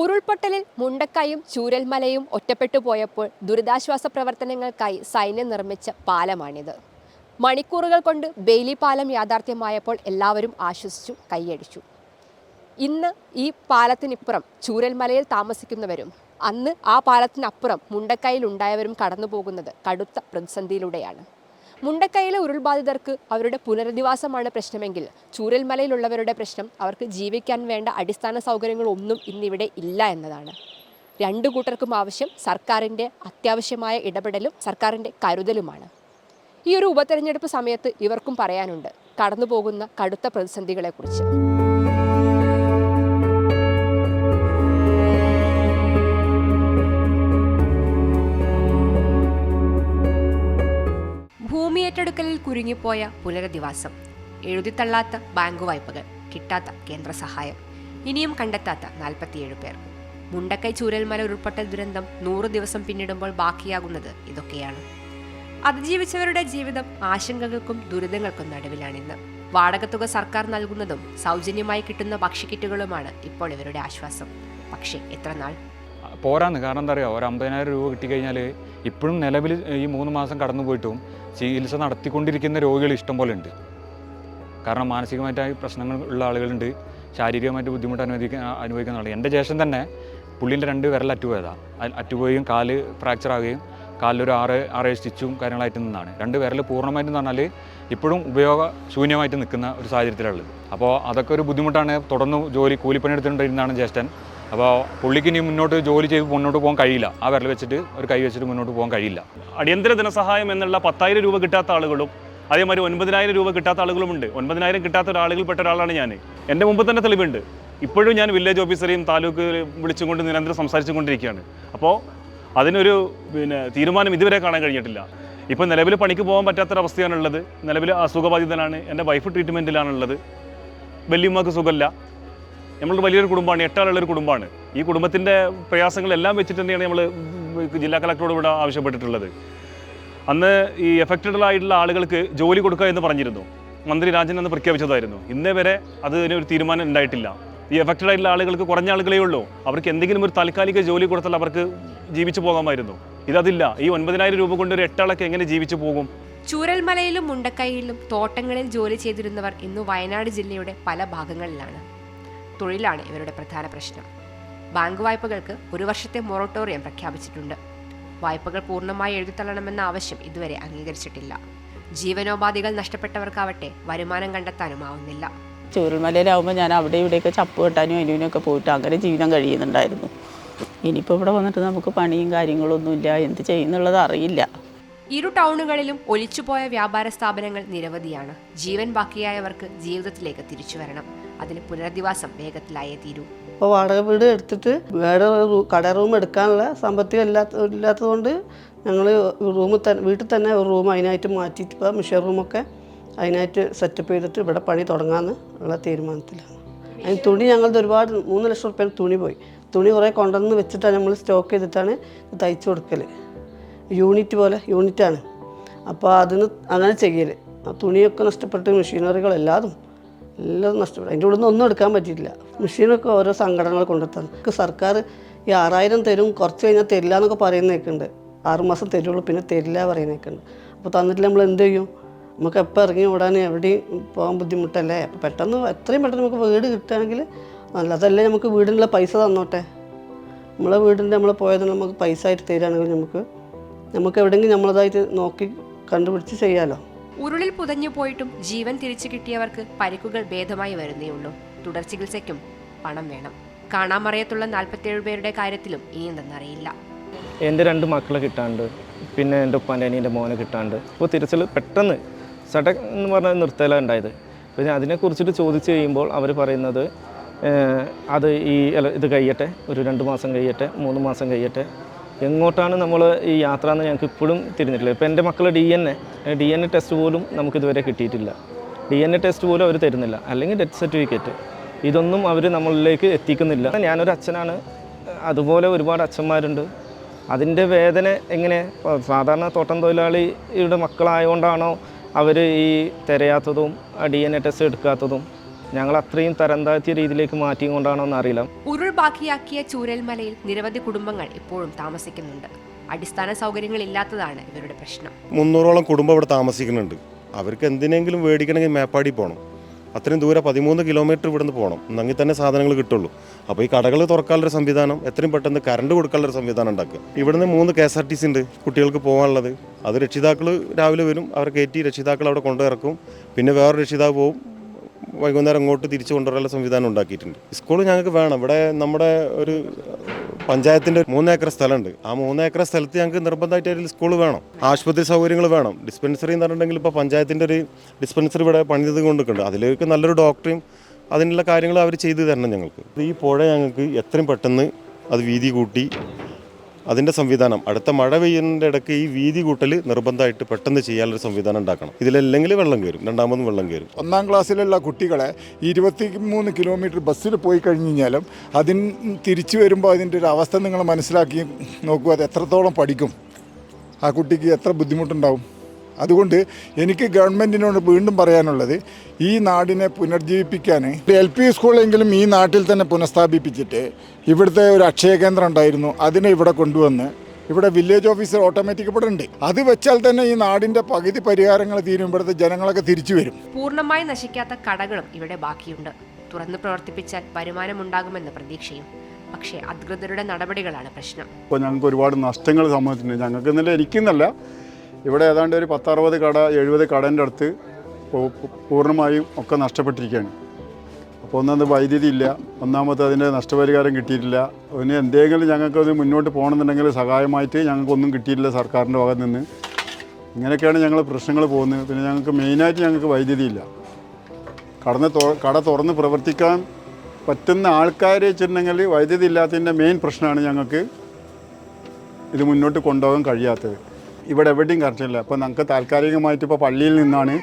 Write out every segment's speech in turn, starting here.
ഉരുൾപൊട്ടലിൽ മുണ്ടക്കായും ചൂരൽമലയും ഒറ്റപ്പെട്ടു പോയപ്പോൾ ദുരിതാശ്വാസ പ്രവർത്തനങ്ങൾക്കായി സൈന്യം നിർമ്മിച്ച പാലമാണിത്. മണിക്കൂറുകൾ കൊണ്ട് ബെയിലി പാലം യാഥാർത്ഥ്യമായപ്പോൾ എല്ലാവരും ആശ്വസിച്ചു കൈയടിച്ചു. ഇന്ന് ഈ പാലത്തിനിപ്പുറം ചൂരൽമലയിൽ താമസിക്കുന്നവരും അന്ന് ആ പാലത്തിനപ്പുറം മുണ്ടക്കൈയിൽ ഉണ്ടായവരും കടന്നു പോകുന്നത് കടുത്ത പ്രതിസന്ധിയിലൂടെയാണ്. മുണ്ടക്കൈയിലെ ഉരുൾബാധിതർക്ക് അവരുടെ പുനരധിവാസമാണ് പ്രശ്നമെങ്കിൽ ചൂരൽമലയിലുള്ളവരുടെ പ്രശ്നം അവർക്ക് ജീവിക്കാൻ വേണ്ട അടിസ്ഥാന സൗകര്യങ്ങളൊന്നും ഇന്നിവിടെ ഇല്ല എന്നതാണ്. രണ്ടു കൂട്ടർക്കും ആവശ്യം സർക്കാരിന്റെ അത്യാവശ്യമായ ഇടപെടലും സർക്കാരിന്റെ കരുതലുമാണ്. ഈ ഒരു ഉപതെരഞ്ഞെടുപ്പ് സമയത്ത് ഇവർക്കും പറയാനുണ്ട് കടന്നു പോകുന്ന കടുത്ത പ്രതിസന്ധികളെക്കുറിച്ച്. കുരുങ്ങിപ്പോയ പുനരധിവാസം എഴുതിത്തള്ളാത്ത ബാങ്ക് വായ്പകൾ കിട്ടാത്ത കേന്ദ്ര സഹായം ഇനിയും കണ്ടെത്താത്ത നാൽപ്പത്തിയേഴ് പേർ. മുണ്ടക്കൈ ചൂരൽമല ഉരുൾപൊട്ടൽ ദുരന്തം നൂറ് ദിവസം പിന്നിടുമ്പോൾ ബാക്കിയാകുന്നത് ഇതൊക്കെയാണ്. അതിജീവിച്ചവരുടെ ജീവിതം ആശങ്കകൾക്കും ദുരിതങ്ങൾക്കും നടുവിലാണിന്ന് വാടകത്തുക സർക്കാർ നൽകുന്നതും സൗജന്യമായി കിട്ടുന്ന ഭക്ഷ്യക്കിറ്റുകളുമാണ് ഇപ്പോൾ ഇവരുടെ ആശ്വാസം. പക്ഷേ എത്ര നാൾ? പോരാന്ന് കാരണം എന്താ പറയുക ഒരു അമ്പതിനായിരം രൂപ കിട്ടിക്കഴിഞ്ഞാൽ ഇപ്പോഴും നിലവിൽ ഈ മൂന്ന് മാസം കടന്നു പോയിട്ടും ചികിത്സ നടത്തിക്കൊണ്ടിരിക്കുന്ന രോഗികൾ ഇഷ്ടം പോലെ ഉണ്ട്. കാരണം മാനസികമായിട്ടായി പ്രശ്നങ്ങൾ ഉള്ള ആളുകളുണ്ട്. ശാരീരികമായിട്ട് ബുദ്ധിമുട്ട് അനുവദിക്കുന്ന അനുഭവിക്കുന്ന ആളുകൾ. എന്റെ ശേഷം തന്നെ പുള്ളിന്റെ രണ്ട് വിരൽ അറ്റുപോയതാണ് അറ്റുപോയും കാൽ ഫ്രാക്ചർ ആവുകയും കാലിലൊരു ആറ് ആറ് സ്റ്റിച്ചും കാര്യങ്ങളായിട്ട് നിന്നാണ്. രണ്ട് വിരൽ പൂർണമായിട്ടും പറഞ്ഞാൽ ഇപ്പോഴും ഉപയോഗശൂന്യമായിട്ട് നിൽക്കുന്ന ഒരു സാഹചര്യത്തിലുള്ളത് അപ്പോൾ അതൊക്കെ ഒരു ബുദ്ധിമുട്ടാണ്. തുടർന്ന് ജോലി കൂലിപ്പണി എടുത്തുകൊണ്ടിരുന്നതാണ് ജ്യേഷ്ഠൻ. അപ്പോൾ പുള്ളിക്ക് ഇനി മുന്നോട്ട് ജോലി ചെയ്ത് മുന്നോട്ട് പോകാൻ കഴിയില്ല. ആ വിരൽ വെച്ചിട്ട് ഒരു കൈ വെച്ചിട്ട് മുന്നോട്ട് പോകാൻ കഴിയില്ല. അടിയന്തര ധനസഹായം എന്നുള്ള പത്തായിരം രൂപ കിട്ടാത്ത ആളുകളും അതേമാതിരി ഒൻപതിനായിരം രൂപ കിട്ടാത്ത ആളുകളുമുണ്ട് ഒൻപതിനായിരം കിട്ടാത്ത ഒരാളുകൾപ്പെട്ട ഒരാളാണ് ഞാൻ. എന്റെ മുമ്പ് തന്നെ തെളിവുണ്ട്. ഇപ്പോഴും ഞാൻ വില്ലേജ് ഓഫീസറെയും താലൂക്ക് വിളിച്ചുകൊണ്ട് നിരന്തരം സംസാരിച്ചു കൊണ്ടിരിക്കുകയാണ്. അപ്പോൾ അതിനൊരു പിന്നെ തീരുമാനം ഇതുവരെ കാണാൻ കഴിഞ്ഞിട്ടില്ല. ഇപ്പോൾ നിലവിൽ പണിക്ക് പോകാൻ പറ്റാത്തൊരവസ്ഥയാണുള്ളത്. നിലവിൽ അസുഖബാധിതനാണ്. എന്റെ വൈഫ് ട്രീറ്റ്മെന്റിലാണുള്ളത് വലിയമ്മക്ക് സുഖമില്ല. നമ്മൾ വലിയൊരു കുടുംബമാണ് എട്ടാളുള്ളൊരു കുടുംബമാണ്. ഈ കുടുംബത്തിന്റെ പ്രയാസങ്ങളെല്ലാം വെച്ചിട്ട് തന്നെയാണ് നമ്മൾ ജില്ലാ കളക്ടറോട് ഇവിടെ ആവശ്യപ്പെട്ടിട്ടുള്ളത്. അന്ന് ഈ എഫക്റ്റഡ് ആയിട്ടുള്ള ആളുകൾക്ക് ജോലി കൊടുക്കുക എന്ന് പറഞ്ഞിരുന്നു. മന്ത്രി രാജൻ അന്ന് പ്രഖ്യാപിച്ചതായിരുന്നു. ഇന്നേ വരെ അതിന് ഒരു തീരുമാനം ഉണ്ടായിട്ടില്ല. ഈ എഫക്റ്റഡ് ആയിട്ടുള്ള ആളുകൾക്ക് കുറഞ്ഞ ആളുകളേ ഉള്ളൂ. അവർക്ക് എന്തെങ്കിലും ഒരു താൽക്കാലിക ജോലി കൊടുത്താൽ അവർക്ക് ജീവിച്ചു പോകാമായിരുന്നു. ഇതതില്ല. ഈ ഒൻപതിനായിരം രൂപ കൊണ്ട് ഒരു എട്ടാളൊക്കെ എങ്ങനെ ജീവിച്ചു പോകും? ചൂരൽമലയിലും മുണ്ടക്കൈയിലും തോട്ടങ്ങളിൽ ജോലി ചെയ്തിരുന്നവർ ഇന്ന് വയനാട് ജില്ലയുടെ പല ഭാഗങ്ങളിലാണ്. തൊഴിലാണ് ഇവരുടെ പ്രധാന പ്രശ്നം. ബാങ്ക് വായ്പകൾക്ക് ഒരു വർഷത്തെ മൊറട്ടോറിയം പ്രഖ്യാപിച്ചിട്ടുണ്ട്. വായ്പകൾ പൂർണമായി എഴുതിത്തള്ളണമെന്ന ആവശ്യം ഇതുവരെ അംഗീകരിച്ചിട്ടില്ല. ജീവനോപാധികൾ നഷ്ടപ്പെട്ടവർക്കാവട്ടെ വരുമാനം കണ്ടെത്താനും ആവുന്നില്ല ചൂരൽമലയിലാവുമ്പോൾ ഞാൻ അവിടെ ഇവിടെയൊക്കെ ചപ്പ് കെട്ടാനും അതിനൊക്കെ പോയിട്ട് അങ്ങനെ ജീവിതം കഴിയുന്നുണ്ടായിരുന്നു. ഇനിയിപ്പോൾ ഇവിടെ വന്നിട്ട് നമുക്ക് പണിയും കാര്യങ്ങളൊന്നുമില്ല എന്ത് ചെയ്യുന്നുള്ളത് അറിയില്ല. ഇരു ടൗണുകളിലും ഒലിച്ചുപോയ വ്യാപാര സ്ഥാപനങ്ങൾ നിരവധിയാണ്. ജീവൻ ബാക്കിയായവർക്ക് ജീവിതത്തിലേക്ക് തിരിച്ചു വരണം. അതിന് പുനരധിവാസം വേഗത്തിലായേ തീരൂ. ഇപ്പോൾ വാടക വീട് എടുത്തിട്ട് വേറെ കട റൂം എടുക്കാനുള്ള സാമ്പത്തികം ഇല്ലാത്ത ഇല്ലാത്തതുകൊണ്ട് ഞങ്ങൾ റൂമിൽ തന്നെ വീട്ടിൽ തന്നെ ഒരു റൂം അതിനായിട്ട് മാറ്റിയിട്ട് ഇപ്പോൾ മിഷർ റൂമൊക്കെ അതിനായിട്ട് സെറ്റപ്പ് ചെയ്തിട്ട് ഇവിടെ പണി തുടങ്ങാമെന്ന് ഉള്ള തീരുമാനത്തിലാണ്. അതിന് തുണി ഞങ്ങളുടെ ഒരുപാട് മൂന്ന് ലക്ഷം റുപ്യ തുണി പോയി. തുണി കുറേ കൊണ്ടുവന്ന് വെച്ചിട്ടാണ് നമ്മൾ സ്റ്റോക്ക് ചെയ്തിട്ടാണ് തയ്ച്ച് തയ്ച്ചു കൊടുക്കൽ യൂണിറ്റ് പോലെ യൂണിറ്റാണ്. അപ്പോൾ അതിന് അങ്ങനെ ചെയ്യൽ ആ തുണിയൊക്കെ നഷ്ടപ്പെട്ട് മെഷീനറികളെല്ലാതും എല്ലാം നഷ്ടപ്പെട്ടു. അതിന്റെ ഉള്ളിൽ ഒന്നും എടുക്കാൻ പറ്റിയിട്ടില്ല. മെഷീനൊക്കെ ഓരോ സംഘടനകൾ നമുക്ക് സർക്കാർ ഈ ആറായിരം തരും കുറച്ച് കഴിഞ്ഞാൽ തരില്ല എന്നൊക്കെ പറയുന്നേക്കുണ്ട് ആറുമാസം തരുള്ളൂ പിന്നെ തരില്ല പറയുന്നേക്കുണ്ട് അപ്പോൾ തന്നിട്ടില്ല നമ്മൾ എന്ത് ചെയ്യും? നമുക്ക് എപ്പോൾ ഇറങ്ങി ഓടാൻ എവിടെയും പോകാൻ ബുദ്ധിമുട്ടല്ലേ? അപ്പോൾ പെട്ടെന്ന് എത്രയും പെട്ടെന്ന് നമുക്ക് വീട് കിട്ടുകയാണെങ്കിൽ നല്ലതല്ലേ നമുക്ക് വീടിനുള്ള പൈസ തന്നോട്ടെ? നമ്മളെ വീടിന്റെ നമ്മൾ പോയത് നമുക്ക് പൈസ ആയിട്ട് തരികയാണെങ്കിൽ നമുക്ക് നമുക്ക് എവിടെയെങ്കിലും നമ്മളതായിട്ട് നോക്കി കണ്ടുപിടിച്ച് ചെയ്യാമല്ലോ ഉരുളിൽ പുതഞ്ഞു പോയിട്ടും ജീവൻ തിരിച്ചു കിട്ടിയവർക്ക് പരിക്കുകൾ ഭേദമായി വരുന്നേയുള്ളൂ തുടർ ചികിത്സയ്ക്കും പണം വേണം. കാണാമറയത്തുള്ള നാൽപ്പത്തിയേഴ് പേരുടെ കാര്യത്തിലും ഇനി എന്തെന്നറിയില്ല എന്റെ രണ്ട് മക്കളെ കിട്ടാണ്ട് പിന്നെ എന്റെ ഉപ്പാന്റെ അനിയന്റെ മോനെ കിട്ടാണ്ട്. ഇപ്പോൾ തിരച്ചിൽ പെട്ടെന്ന് സട എന്ന് പറഞ്ഞ നിർത്തലാണ് ഉണ്ടായത്. പിന്നെ അതിനെക്കുറിച്ചിട്ട് ചോദിച്ചു കഴിയുമ്പോൾ അവർ പറയുന്നത് അത് ഈ ഇത് കഴിയട്ടെ ഒരു രണ്ട് മാസം കഴിയട്ടെ മൂന്ന് മാസം കഴിയട്ടെ എങ്ങോട്ടാണ് നമ്മൾ ഈ യാത്ര എന്ന് ഞങ്ങൾക്ക് ഇപ്പോഴും തിരിഞ്ഞിട്ടില്ല. ഇപ്പോൾ എന്റെ മക്കളെ D N A D N A test പോലും നമുക്കിതുവരെ കിട്ടിയിട്ടില്ല. ഡി എൻ എ ടെസ്റ്റ് പോലും അവർ തരുന്നില്ല. അല്ലെങ്കിൽ ഡെത്ത് സർട്ടിഫിക്കറ്റ് ഇതൊന്നും അവർ നമ്മളിലേക്ക് എത്തിക്കുന്നില്ല. ഞാനൊരു അച്ഛനാണ്. അതുപോലെ ഒരുപാട് അച്ഛന്മാരുണ്ട്. അതിന്റെ വേദന എങ്ങനെ? സാധാരണ തോട്ടം തൊഴിലാളിയുടെ മക്കളായതുകൊണ്ടാണോ അവർ ഈ തിരയാത്തതും ഡി എൻ എ ടെസ്റ്റ് എടുക്കാത്തതും. ഞങ്ങൾ അത്രയും തരം താഴ്ത്തിയ രീതിയിലേക്ക് മാറ്റിയും കൊണ്ടാണോ എന്നറിയില്ല ബാക്കിയാക്കിയ ചൂരൽമലയിൽ നിരവധി കുടുംബങ്ങൾ ഇപ്പോഴും താമസിക്കുന്നുണ്ട്. അടിസ്ഥാന സൗകര്യങ്ങൾ ഇല്ലാത്തതാണ് ഇവരുടെ പ്രശ്നം. മുന്നൂറോളം കുടുംബം ഇവിടെ താമസിക്കുന്നുണ്ട്. അവർക്ക് എന്തിനെങ്കിലും മേടിക്കണമെങ്കിൽ മേപ്പാടി പോകണം അത്രയും ദൂരെ പതിമൂന്ന് കിലോമീറ്റർ ഇവിടുന്ന് പോകണം എന്നെങ്കിൽ തന്നെ സാധനങ്ങൾ കിട്ടുള്ളൂ. അപ്പോൾ ഈ കടകൾ തുറക്കാനുള്ള സംവിധാനം എത്രയും പെട്ടെന്ന് കറണ്ട് കൊടുക്കാനുള്ളൊരു സംവിധാനം ഉണ്ടാക്കുക. ഇവിടുന്ന് മൂന്ന് K S R T C ഉണ്ട് കുട്ടികൾക്ക് പോകാനുള്ളത്. അത് രക്ഷിതാക്കൾ രാവിലെ വരും അവർ കയറ്റി രക്ഷിതാക്കൾ അവിടെ കൊണ്ടുഇറക്കും പിന്നെ വേറെ രക്ഷിതാവ് പോവും. വൈകുന്നേരം അങ്ങോട്ട് തിരിച്ചു കൊണ്ടുവരാനുള്ള സംവിധാനം ഉണ്ടാക്കിയിട്ടുണ്ട്. സ്കൂൾ ഞങ്ങൾക്ക് വേണം. ഇവിടെ നമ്മുടെ ഒരു പഞ്ചായത്തിന്റെ മൂന്നേക്കർ സ്ഥലമുണ്ട്. ആ മൂന്നേക്കർ സ്ഥലത്ത് ഞങ്ങൾക്ക് നിർബന്ധമായിട്ട് ഒരു സ്കൂൾ വേണം. ആശുപത്രി സൗകര്യങ്ങൾ വേണം. ഡിസ്പെൻസറി എന്ന് പറഞ്ഞിട്ടുണ്ടെങ്കിൽ ഇപ്പോൾ പഞ്ചായത്തിന്റെ ഒരു ഡിസ്പെൻസറി ഇവിടെ പണിത് കൊണ്ടിട്ടുണ്ട്. അതിലേക്ക് നല്ലൊരു ഡോക്ടറും അതിനുള്ള കാര്യങ്ങൾ അവർ ചെയ്തു തരണം ഞങ്ങൾക്ക്. ഈ പുഴ ഞങ്ങൾക്ക് എത്രയും പെട്ടെന്ന് അത് വീതി കൂട്ടി അതിന്റെ സംവിധാനം അടുത്ത മഴ പെയ്യുന്നതിന്റെ ഇടയ്ക്ക് ഈ വീതി കൂട്ടൽ നിർബന്ധമായിട്ട് പെട്ടെന്ന് ചെയ്യാനൊരു സംവിധാനം ഉണ്ടാക്കണം. ഇതിലല്ലെങ്കിൽ വെള്ളം കയറും രണ്ടാമതും വെള്ളം കയറും. ഒന്നാം ക്ലാസ്സിലുള്ള കുട്ടികളെ ഇരുപത്തി മൂന്ന് കിലോമീറ്റർ ബസ്സിൽ പോയി കഴിഞ്ഞ് കഴിഞ്ഞാലും അതിന് തിരിച്ചു വരുമ്പോൾ അതിന്റെ ഒരു അവസ്ഥ നിങ്ങൾ മനസ്സിലാക്കി നോക്കുക അത് എത്രത്തോളം പഠിക്കും. ആ കുട്ടിക്ക് എത്ര ബുദ്ധിമുട്ടുണ്ടാവും. അതുകൊണ്ട് എനിക്ക് ഗവൺമെന്റിനോട് വീണ്ടും പറയാനുള്ളത് ഈ നാടിനെ പുനർജീവിപ്പിക്കാൻ എൽ പി സ്കൂളെങ്കിലും ഈ നാട്ടിൽ തന്നെ പുനഃസ്ഥാപിപ്പിച്ചിട്ട് ഇവിടുത്തെ ഒരു അക്ഷയ കേന്ദ്രം ഉണ്ടായിരുന്നു അതിനെ ഇവിടെ കൊണ്ടുവന്ന് ഇവിടെ വില്ലേജ് ഓഫീസർ ഓട്ടോമാറ്റിക് ഇവിടെ ഉണ്ട്. അത് വെച്ചാൽ തന്നെ ഈ നാടിന്റെ പകുതി പരിഹാരങ്ങൾ തീരും ഇവിടുത്തെ ജനങ്ങളൊക്കെ തിരിച്ചു വരും. പൂർണമായി നശിക്കാത്ത കടകളും ഇവിടെ ബാക്കിയുണ്ട്. തുറന്നു പ്രവർത്തിപ്പിച്ചാൽ വരുമാനമുണ്ടാകുമെന്ന പ്രതീക്ഷയും. പക്ഷേ അധികൃതരുടെ നടപടികളാണ് പ്രശ്നം. ഇപ്പോൾ ഞങ്ങൾക്ക് ഒരുപാട് നഷ്ടങ്ങൾ സംഭവിച്ചിട്ടുണ്ട്. ഞങ്ങൾക്ക് ഇന്നലെ എനിക്കെന്നല്ല ഇവിടെ ഏതാണ്ട് ഒരു പത്തറുപത് കട എഴുപത് കടേന്റെ അടുത്ത് പൂർണമായും ഒക്കെ നഷ്ടപ്പെട്ടിരിക്കുകയാണ്. അപ്പോൾ ഒന്നത് വൈദ്യുതി ഇല്ല. ഒന്നാമത്തെ അതിന്റെ നഷ്ടപരിഹാരം കിട്ടിയിട്ടില്ല. അതിന് എന്തെങ്കിലും ഞങ്ങൾക്ക് അത് മുന്നോട്ട് പോകണമെന്നുണ്ടെങ്കിൽ സഹായമായിട്ട് ഞങ്ങൾക്കൊന്നും കിട്ടിയിട്ടില്ല സർക്കാരിന്റെ ഭാഗത്ത് നിന്ന്. ഇങ്ങനെയൊക്കെയാണ് ഞങ്ങൾ പ്രശ്നങ്ങൾ പോകുന്നത്. പിന്നെ ഞങ്ങൾക്ക് മെയിനായിട്ട് ഞങ്ങൾക്ക് വൈദ്യുതി ഇല്ല. കടന്ന് കട തുറന്ന് പ്രവർത്തിക്കാൻ പറ്റുന്ന ആൾക്കാരെ വെച്ചിട്ടുണ്ടെങ്കിൽ വൈദ്യുതി ഇല്ലാത്തതിന്റെ മെയിൻ പ്രശ്നമാണ് ഞങ്ങൾക്ക് ഇത് മുന്നോട്ട് കൊണ്ടുപോകാൻ കഴിയാത്തത്. ഇവിടെ എവിടെയും കറക്റ്റില്ല അപ്പോൾ നമുക്ക് താൽക്കാലികമായിട്ട് ഇപ്പോൾ പള്ളിയിൽ നിന്നാണ്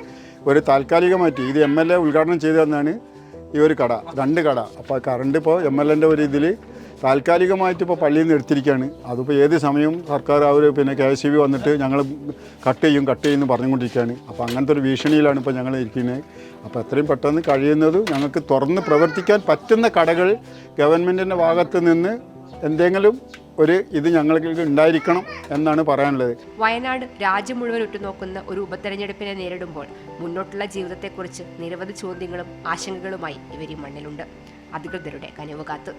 ഒരു താൽക്കാലികമായിട്ട് ഇത് എം എൽ എ ഉദ്ഘാടനം ചെയ്തു തന്നാണ് ഈ ഒരു കട രണ്ട് കട. അപ്പോൾ കറണ്ട് ഇപ്പോൾ എം എൽ എന്റെ ഒരു ഇതിൽ താൽക്കാലികമായിട്ട് ഇപ്പോൾ പള്ളിയിൽ നിന്ന് എടുത്തിരിക്കുകയാണ് അതിപ്പോൾ ഏത് സമയവും സർക്കാർ അവർ പിന്നെ കെ എസ് ബി വന്നിട്ട് ഞങ്ങൾ കട്ട് ചെയ്യും കട്ട് ചെയ്യുമെന്ന് പറഞ്ഞുകൊണ്ടിരിക്കുകയാണ് അപ്പോൾ അങ്ങനത്തെ ഒരു ഭീഷണിയിലാണ് ഇപ്പോൾ ഞങ്ങൾ ഇരിക്കുന്നത്. അപ്പോൾ എത്രയും പെട്ടെന്ന് കഴിയുന്നത് ഞങ്ങൾക്ക് തുറന്ന് പ്രവർത്തിക്കാൻ പറ്റുന്ന കടകൾ ഗവൺമെന്റിന്റെ ഭാഗത്ത് നിന്ന് എന്തെങ്കിലും ഒരു ഇത് ഞങ്ങൾക്ക് ഉണ്ടായിരിക്കണം എന്നാണ് പറയാനുള്ളത്. വയനാട് രാജ്യം മുഴുവൻ ഉറ്റുനോക്കുന്ന ഒരു ഉപതെരഞ്ഞെടുപ്പിനെ നേരിടുമ്പോൾ മുന്നോട്ടുള്ള ജീവിതത്തെക്കുറിച്ച് നിരവധി ചോദ്യങ്ങളും ആശങ്കകളുമായി ഇവർ മണ്ണിലുണ്ട്. അധികൃതരുടെ കനിവ് കാത്ത്.